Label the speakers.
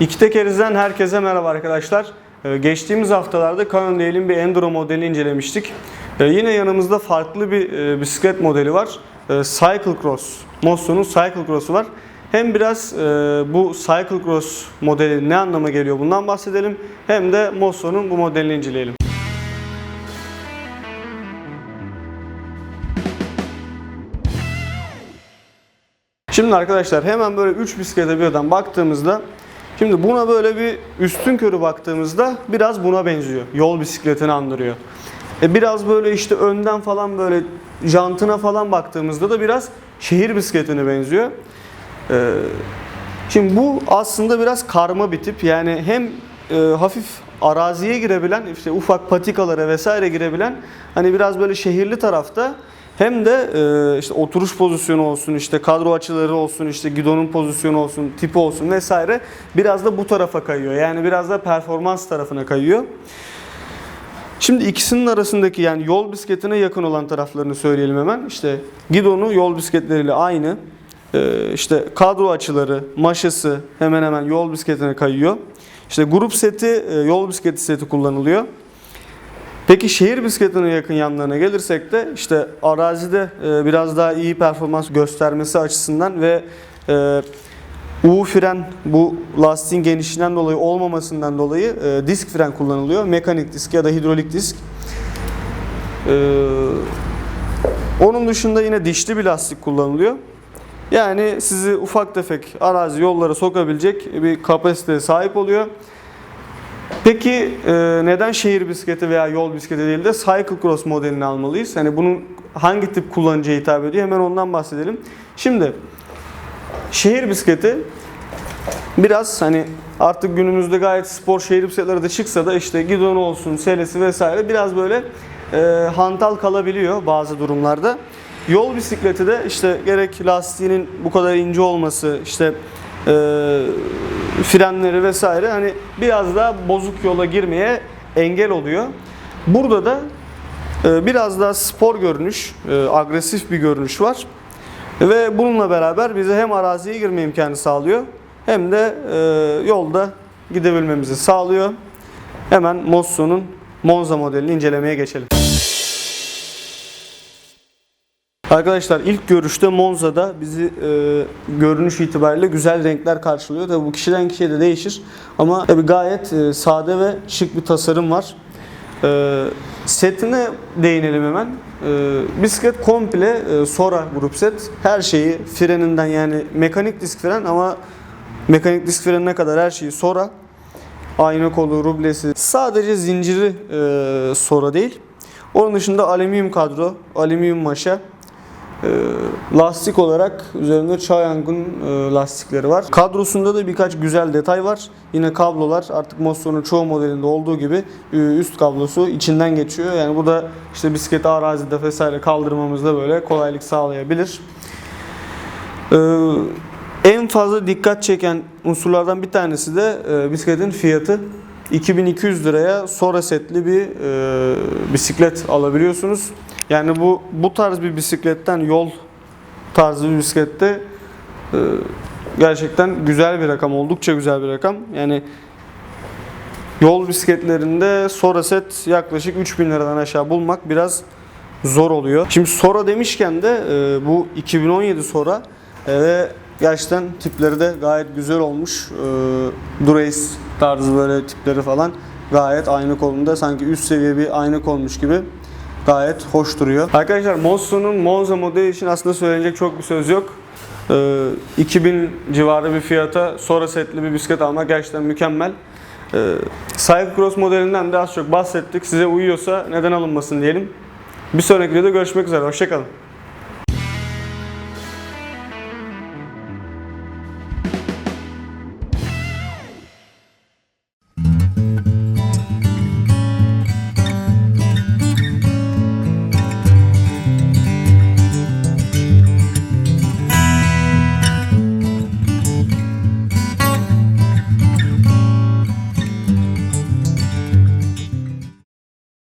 Speaker 1: İki tekerizden herkese merhaba arkadaşlar. Ee, Geçtiğimiz haftalarda Canon Dale'in bir Enduro modeli incelemiştik. Ee, Yine yanımızda farklı bir e, bisiklet modeli var. Ee, Cycle Cross. Mosso'nun Cycle Cross'u var. Hem biraz e, bu Cycle Cross modeli ne anlama geliyor bundan bahsedelim. Hem de Mosso'nun bu modelini inceleyelim. Şimdi arkadaşlar hemen böyle 3 bisiklete birden baktığımızda Şimdi buna böyle bir üstün körü baktığımızda biraz buna benziyor. Yol bisikletini andırıyor. E biraz böyle işte önden falan böyle jantına falan baktığımızda da biraz şehir bisikletine benziyor. Ee, şimdi bu aslında biraz karma bir tip. Yani hem e, hafif araziye girebilen, işte ufak patikalara vesaire girebilen hani biraz böyle şehirli tarafta hem de e, işte oturuş pozisyonu olsun, işte kadro açıları olsun, işte gidonun pozisyonu olsun, tipi olsun vesaire biraz da bu tarafa kayıyor. Yani biraz da performans tarafına kayıyor. Şimdi ikisinin arasındaki yani yol bisikletine yakın olan taraflarını söyleyelim hemen. İşte gidonu yol bisikletleriyle aynı. Ee, işte kadro açıları, maşası hemen hemen yol bisikletine kayıyor. İşte grup seti, e, yol bisikleti seti kullanılıyor. Peki şehir bisikletine yakın yanlarına gelirsek de işte arazide e, biraz daha iyi performans göstermesi açısından ve e, U fren bu lastiğin genişliğinden dolayı olmamasından dolayı e, disk fren kullanılıyor. Mekanik disk ya da hidrolik disk. Onun dışında yine dişli bir lastik kullanılıyor. Yani sizi ufak tefek arazi yollara sokabilecek bir kapasiteye sahip oluyor. Peki e, neden şehir bisikleti veya yol bisikleti değil de cycle cross modelini almalıyız? Hani bunun hangi tip kullanıcıya hitap ediyor? Hemen ondan bahsedelim. Şimdi şehir bisikleti biraz hani artık günümüzde gayet spor şehir bisikletleri de çıksa da işte gidonu olsun, selesi vesaire biraz böyle e, hantal kalabiliyor bazı durumlarda. Yol bisikleti de işte gerek lastiğinin bu kadar ince olması, işte e, frenleri vesaire hani biraz daha bozuk yola girmeye engel oluyor. Burada da e, biraz daha spor görünüş, e, agresif bir görünüş var. Ve bununla beraber bize hem araziye girme imkanı sağlıyor hem de e, yolda gidebilmemizi sağlıyor. Hemen Mosso'nun Monza modelini incelemeye geçelim. Arkadaşlar ilk görüşte Monza'da bizi e, görünüş itibariyle güzel renkler karşılıyor. Tabi bu kişiden kişiye de değişir ama tabi gayet e, sade ve şık bir tasarım var. E, setine değinelim hemen. E, bisiklet komple e, Sora grup set. Her şeyi freninden yani mekanik disk fren ama mekanik disk frenine kadar her şeyi Sora. Ayna kolu, rublesi. Sadece zinciri e, Sora değil. Onun dışında alüminyum kadro, alüminyum maşa. E, lastik olarak üzerinde Chayang'ın e, lastikleri var. Kadrosunda da birkaç güzel detay var. Yine kablolar artık Mosso'nun çoğu modelinde olduğu gibi e, üst kablosu içinden geçiyor. Yani bu da işte bisikleti arazide vesaire kaldırmamızda böyle kolaylık sağlayabilir. E, en fazla dikkat çeken unsurlardan bir tanesi de e, bisikletin fiyatı. 2200 liraya Sora setli bir bisiklet alabiliyorsunuz. Yani bu bu tarz bir bisikletten yol tarzı bir bisiklette e, gerçekten güzel bir rakam, oldukça güzel bir rakam. Yani yol bisikletlerinde Sora set yaklaşık 3000 liradan aşağı bulmak biraz zor oluyor. Şimdi Sora demişken de e, bu 2017 Sora e, ve gerçekten tipleri de gayet güzel olmuş. E, tarzı böyle tipleri falan gayet aynı kolunda sanki üst seviye bir aynı olmuş gibi gayet hoş duruyor. Arkadaşlar Mosso'nun Monza modeli için aslında söylenecek çok bir söz yok. Ee, 2000 civarı bir fiyata Sora setli bir bisiklet almak gerçekten mükemmel. Ee, Cyclocross modelinden de az çok bahsettik. Size uyuyorsa neden alınmasın diyelim. Bir sonraki videoda görüşmek üzere. Hoşçakalın.